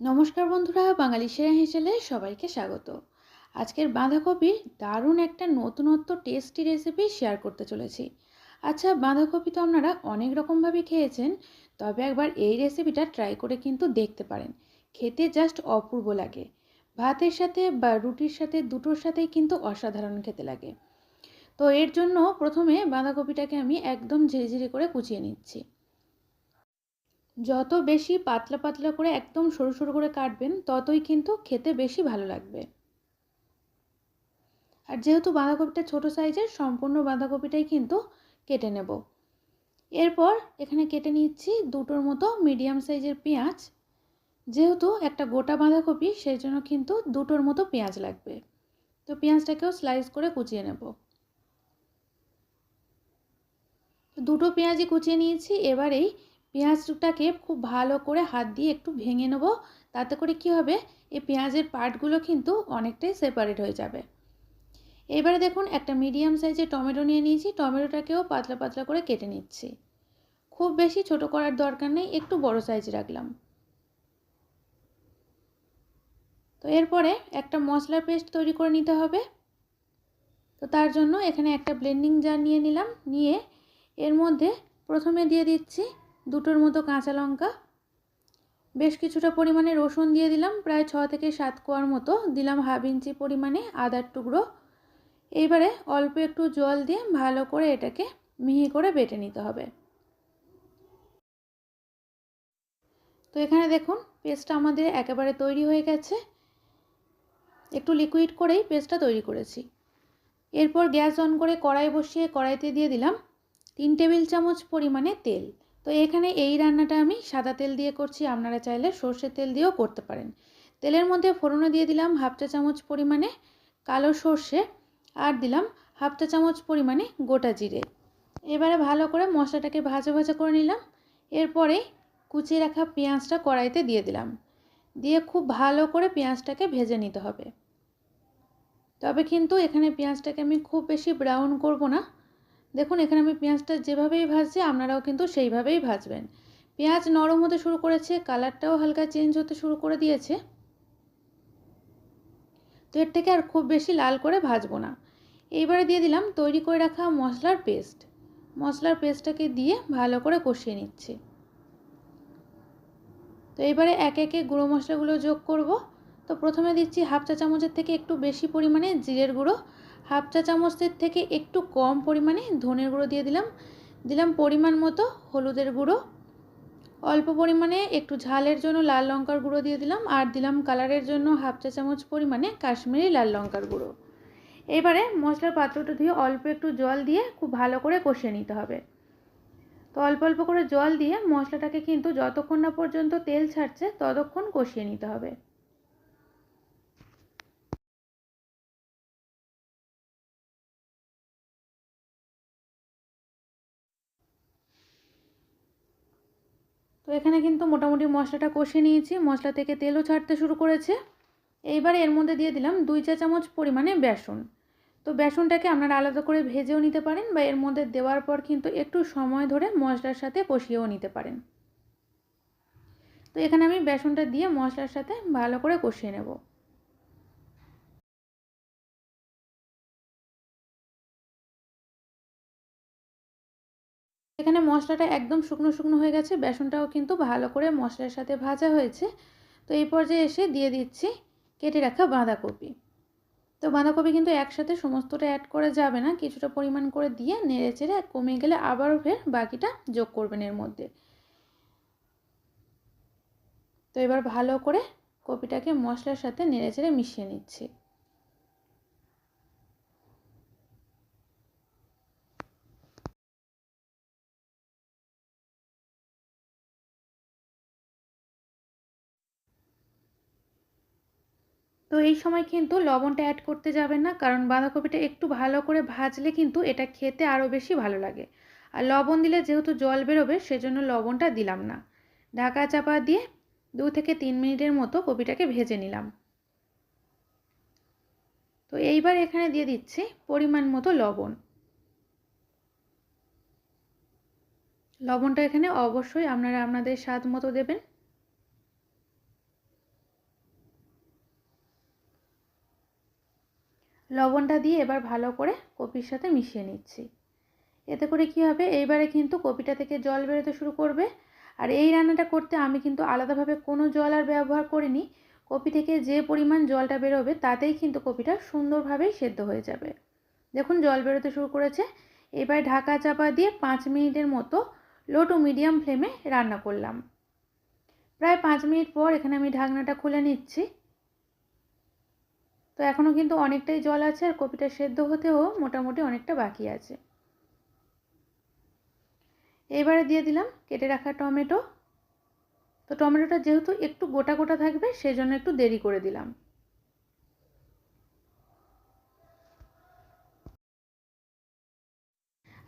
নমস্কার বন্ধুরা, বাঙালি সেরা হিসেলে সবাইকে স্বাগত। আজকের বাঁধাকপির দারুণ একটা নতুনত্ব টেস্টি রেসিপি শেয়ার করতে চলেছি। আচ্ছা বাঁধাকপি তো আপনারা অনেক রকমভাবে খেয়েছেন, তবে একবার এই রেসিপিটা ট্রাই করে কিন্তু দেখতে পারেন। খেতে জাস্ট অপূর্ব লাগে। ভাতের সাথে বা রুটির সাথে দুটোর সাথেই কিন্তু অসাধারণ খেতে লাগে। তো এর জন্য প্রথমে বাঁধাকপিটাকে আমি একদম ঝিরিঝিরি করে কুচিয়ে নিচ্ছি। যত বেশি পাতলা পাতলা করে একদম সরু সরু করে কাটবেন, ততই কিন্তু খেতে বেশি ভালো লাগবে। আর যেহেতু বাঁধাকপিটা ছোট সাইজের, সম্পূর্ণ বাঁধাকপিটাই কিন্তু কেটে নেব। এরপর এখানে কেটে নিচ্ছি দুটোর মতো মিডিয়াম সাইজের পেঁয়াজ। যেহেতু একটা গোটা বাঁধাকপি সেই জন্য কিন্তু দুটোর মতো পেঁয়াজ লাগবে। তো পেঁয়াজটাকেও স্লাইস করে কুচিয়ে নেব। দুটো পেঁয়াজই কুচিয়ে নিয়েছি। এবারেই পেঁয়াজটাকে খুব ভালো করে হাত দিয়ে একটু ভেঙে নেব। তাতে করে কি হবে? এই পেঁয়াজের পার্টগুলো কিন্তু অনেকটাই সেপারেট হয়ে যাবে। এবারে দেখুন, একটা মিডিয়াম সাইজের টমেটো নিয়ে নিয়েছি। টমেটোটাকেও পাতলা পাতলা করে কেটে নিচ্ছি। খুব বেশি ছোট করার দরকার নেই, একটু বড় সাইজ রাখলাম। তো এরপরে একটা মশলার পেস্ট তৈরি করে নিতে হবে। তো তার জন্য এখানে একটা ব্লেন্ডিং জার নিয়ে নিলাম। নিয়ে এর মধ্যে প্রথমে দিয়ে দিচ্ছি দুটোর মতো কাঁচা লঙ্কা। বেশ কিছুটা পরিমাণে রসুন দিয়ে দিলাম, প্রায় ছ থেকে সাত কোয়ার মতো। দিলাম হাফ ইঞ্চি পরিমাণে আদার টুকরো। এইবারে অল্প একটু জল দিয়ে ভালো করে এটাকে মিহি করে বেটে নিতে হবে। তো এখানে দেখুন, পেস্টটা আমাদের একেবারে তৈরি হয়ে গেছে। একটু লিকুইড করেই পেস্টটা তৈরি করেছি। এরপর গ্যাস অন করে কড়াই বসিয়ে কড়াইতে দিয়ে দিলাম তিন টেবিল চামচ পরিমাণে তেল। তো এখানে এই রান্নাটা আমি সাদা তেল দিয়ে করছি, আপনারা চাইলে সর্ষের তেল দিয়েও করতে পারেন। তেলের মধ্যে ফোড়নে দিয়ে দিলাম হাফ চা চামচ পরিমাণে কালো সর্ষে আর দিলাম হাফ চা চামচ পরিমাণে গোটা জিরে। এবারে ভালো করে মশলাটাকে ভাজা ভাজা করে নিলাম, এরপরে কুচিয়ে রাখা পেঁয়াজটা কড়াইতে দিয়ে দিলাম। দিয়ে খুব ভালো করে পেঁয়াজটাকে ভেজে নিতে হবে। তবে কিন্তু এখানে পেঁয়াজটাকে আমি খুব বেশি ব্রাউন করব না দেখুন, এখানে আমি পেঁয়াজটা যেভাবেই ভাজছি, আপনারাও কিন্তু সেইভাবেই ভাজবেন। পেঁয়াজ নরম হতে শুরু করেছে, কালারটাও হালকা চেঞ্জ হতে শুরু করে দিয়েছে। তো এর থেকে আর খুব বেশি লাল করে ভাজবো না। এইবারে দিয়ে দিলাম তৈরি করে রাখা মশলার পেস্ট। মশলার পেস্টটাকে দিয়ে ভালো করে কষিয়ে নিচ্ছি। তো এবারে একে একে গুঁড়ো মশলাগুলো যোগ করব। তো প্রথমে দিচ্ছি হাফ চা চামচের থেকে একটু বেশি পরিমাণে জিরের গুঁড়ো হাফ চা চামচের থেকে একটু কম পরিমাণে ধনের গুঁড়ো দিয়ে দিলাম। দিলাম পরিমাণ মতো হলুদের গুঁড়ো। অল্প পরিমাণে একটু ঝালের জন্য লাল লঙ্কার গুঁড়ো দিয়ে দিলাম আর দিলাম কালারের জন্য হাফ চা চামচ পরিমাণে কাশ্মীরি লাল লঙ্কার গুঁড়ো। এবারে মশলার পাত্রটা ধুয়ে অল্প একটু জল দিয়ে খুব ভালো করে কষিয়ে নিতে হবে। তো অল্প অল্প করে জল দিয়ে মশলাটাকে কিন্তু যতক্ষণ না পর্যন্ত তেল ছাড়ছে ততক্ষণ কষিয়ে নিতে হবে। তো এখানে কিন্তু মোটামুটি মশলাটা কষে নিয়েছি। মশলা থেকে তেলও ছাড়তে শুরু করেছে। এইবার এর মধ্যে দিয়ে দিলাম দুই চা চামচ পরিমাণে বেসন। তো বেসনটাকে আপনারা আলাদা করে ভেজেও নিতে পারেন বা এর মধ্যে দেওয়ার পর কিন্তু একটু সময় ধরে মশলার সাথে কষিয়েও নিতে পারেন। তো এখানে আমি বেসনটা দিয়ে মশলার সাথে ভালো করে কষিয়ে নেব। এখানে মশলাটা একদম শুকনো শুকনো হয়ে গেছে। বেসনটাও কিন্তু ভালো করে মশলার সাথে ভাজা হয়েছে। তো এই পর্যায়ে এসে দিয়ে দিচ্ছি কেটে রাখা বাঁধাকপি। তো বাঁধাকপি কিন্তু একসাথে সমস্তটা অ্যাড করা যাবে না। কিছুটা পরিমাণ করে দিয়ে নেড়ে চেড়ে কমে গেলে আবারও ফের বাকিটা যোগ করবেন এর মধ্যে। তো এবার ভালো করে কপিটাকে মশলার সাথে নেড়ে চেড়ে মিশিয়ে নিচ্ছি। তো এই সময় কিন্তু লবণটা অ্যাড করতে যাবেন না। কারণ বাঁধাকপিটা একটু ভালো করে ভাজলে কিন্তু এটা খেতে আরও বেশি ভালো লাগে। আর লবণ দিলে যেহেতু জল বেরোবে, সেজন্য লবণটা দিলাম না। ঢাকা চাপা দিয়ে দু থেকে তিন মিনিটের মতো কপিটাকে ভেজে নিলাম। তো এইবার এখানে দিয়ে দিচ্ছি পরিমাণ মতো লবণ। লবণটা এখানে অবশ্যই আপনারা আপনাদের স্বাদ মতো দেবেন। লবণটা দিয়ে এবার ভালো করে কপির সাথে মিশিয়ে নিচ্ছি। এতে করে কি হবে? এইবারে কিন্তু কপিটা থেকে জল বেরোতে শুরু করবে। আর এই রান্নাটা করতে আমি কিন্তু আলাদাভাবে কোনো জল আর ব্যবহার করিনি। কপি থেকে যে পরিমাণ জলটা বেরোবে, তাতেই কিন্তু কপিটা সুন্দরভাবেই সেদ্ধ হয়ে যাবে। দেখুন, জল বেরোতে শুরু করেছে। এবার ঢাকা চাপা দিয়ে পাঁচ মিনিটের মতো লো টু মিডিয়াম ফ্লেমে রান্না করলাম। প্রায় পাঁচ মিনিট পর এখানে আমি ঢাকনাটা খুলে নিচ্ছি। তো এখনও কিন্তু অনেকটাই জল আছে আর কপিটা সেদ্ধ হতেও মোটামুটি অনেকটা বাকি আছে। এবারে দিয়ে দিলাম কেটে রাখা টমেটো। তো টমেটোটা যেহেতু একটু গোটা গোটা থাকবে, সেজন্য একটু দেরি করে দিলাম।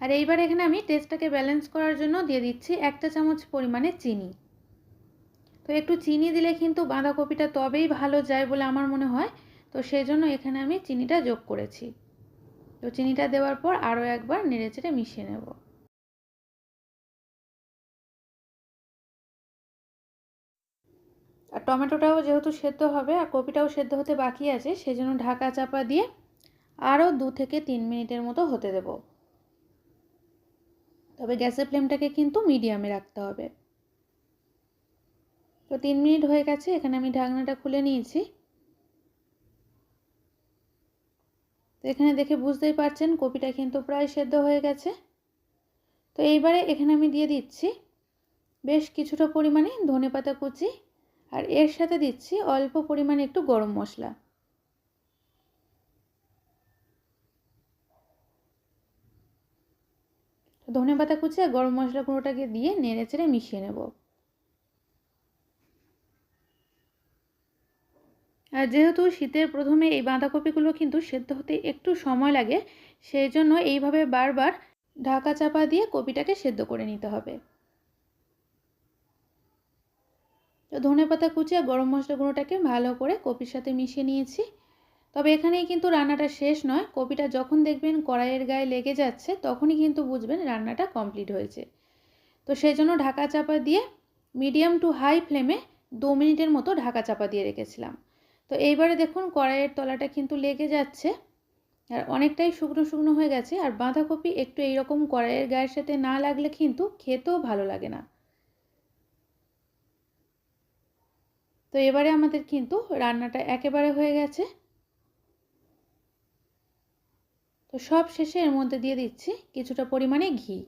আর এইবার এখানে আমি টেস্টটাকে ব্যালেন্স করার জন্য দিয়ে দিচ্ছি একটা চামচ পরিমাণে চিনি। তো একটু চিনি দিলে কিন্তু বাঁধাকপিটা তবেই ভালো যায় বলে আমার মনে হয়। তো সেই জন্য এখানে আমি চিনিটা যোগ করেছি। তো চিনিটা দেওয়ার পর আরও একবার নেড়েচেড়ে মিশিয়ে নেব। আর টমেটোটাও যেহেতু সেদ্ধ হবে আর কপিটাও সেদ্ধ হতে বাকি আছে, সেজন্য ঢাকা চাপা দিয়ে আরও দু থেকে তিন মিনিটের মতো হতে দেব। তবে গ্যাসের ফ্লেমটাকে কিন্তু মিডিয়ামে রাখতে হবে। তো তিন মিনিট হয়ে গেছে, এখানে আমি ঢাকনাটা খুলে নিয়েছি তো এখানে দেখে বুঝতেই পারছেন কপিটা কিন্তু প্রায় সেদ্ধ হয়ে গেছে। তো এইবারে এখানে আমি দিয়ে দিচ্ছি বেশ কিছুটা পরিমাণে ধনে পাতা কুচি আর এর সাথে দিচ্ছি অল্প পরিমাণে একটু গরম মশলা। ধনে পাতা কুচি আর গরম মশলা গুঁড়োটাকে দিয়ে নেড়ে চেড়ে মিশিয়ে নেব। যেহেতু শীতের প্রথমে এই বাঁধাকপিগুলো কিন্তু সেদ্ধ হতে একটু সময় লাগে, সেই জন্য এইভাবে বারবার ঢাকা চাপা দিয়ে কপিটাকে সেদ্ধ করে নিতে হবে। তো ধনে পাতা কুচি গরম মশলা গুঁড়োটাকে ভালো করে কপির সাথে মিশিয়ে নিয়েছি। তবে এখানেই কিন্তু রান্নাটা শেষ নয়, কপিটা যখন দেখবেন কড়াইয়ের গায়ে লেগে যাচ্ছে তখনই কিন্তু বুঝবেন রান্নাটা কমপ্লিট হয়েছে। তো সেই জন্য ঢাকা চাপা দিয়ে মিডিয়াম টু হাই ফ্লেমে দু মিনিটের মতো ঢাকা চাপা দিয়ে রেখেছিলাম। তো এইবারে দেখুন কড়াইয়ের তলাটা কিন্তু লেগে যাচ্ছে। আর অনেকটাই শুকনো শুকনো হয়ে গেছে। আর বাঁধাকপি একটু এইরকম কড়াইয়ের গায়ের সাথে না লাগলে কিন্তু খেতেও ভালো লাগে না। তো এবারে আমাদের কিন্তু রান্নাটা একেবারে হয়ে গেছে। তো সব শেষে এর মধ্যে দিয়ে দিচ্ছি কিছুটা পরিমাণে ঘি।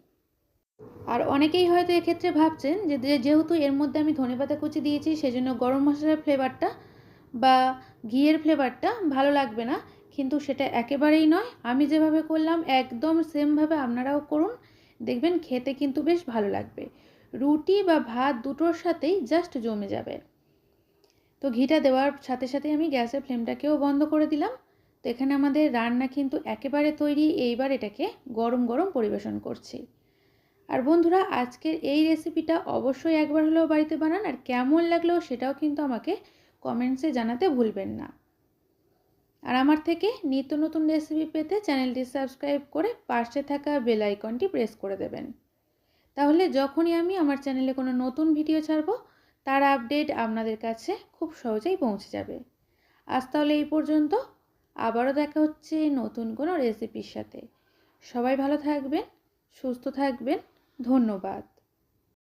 আর অনেকেই হয়তো এক্ষেত্রে ভাবছেন যে যেহেতু এর মধ্যে আমি ধনেপাতা কুচি দিয়েছি, সেজন্য গরম মশলার ফ্লেভারটা বা ঘিয়ের ফ্লেভারটা ভালো লাগবে না। কিন্তু সেটা একেবারেই নয়। আমি যেভাবে করলাম, একদম সেমভাবে আপনারাও করুন। দেখবেন খেতে কিন্তু বেশ ভালো লাগবে। রুটি বা ভাত দুটোর সাথেই জাস্ট জমে যাবে। তো ঘিটা দেওয়ার সাথে সাথে আমি গ্যাসের ফ্লেমটাকেও বন্ধ করে দিলাম। তো এখানে আমাদের রান্না কিন্তু একেবারে তৈরি। এইবার এটাকে গরম গরম পরিবেশন করছি। আর বন্ধুরা, আজকের এই রেসিপিটা অবশ্যই একবার হলেও বাড়িতে বানান। আর কেমন লাগল সেটাও কিন্তু আমাকে কমেন্টসে জানাতে ভুলবেন না। আর আমার থেকে নিত্য নতুন রেসিপি পেতে চ্যানেলটি সাবস্ক্রাইব করে পাশে থাকা বেল আইকনটি প্রেস করে দেবেন। তাহলে যখনই আমি আমার চ্যানেলে কোনো নতুন ভিডিও ছাড়বো, তার আপডেট আপনাদের কাছে খুব সহজেই পৌঁছে যাবে। আজ তাহলে এই পর্যন্ত। আবারও দেখা হচ্ছে নতুন কোনো রেসিপির সাথে। সবাই ভালো থাকবেন, সুস্থ থাকবেন। ধন্যবাদ।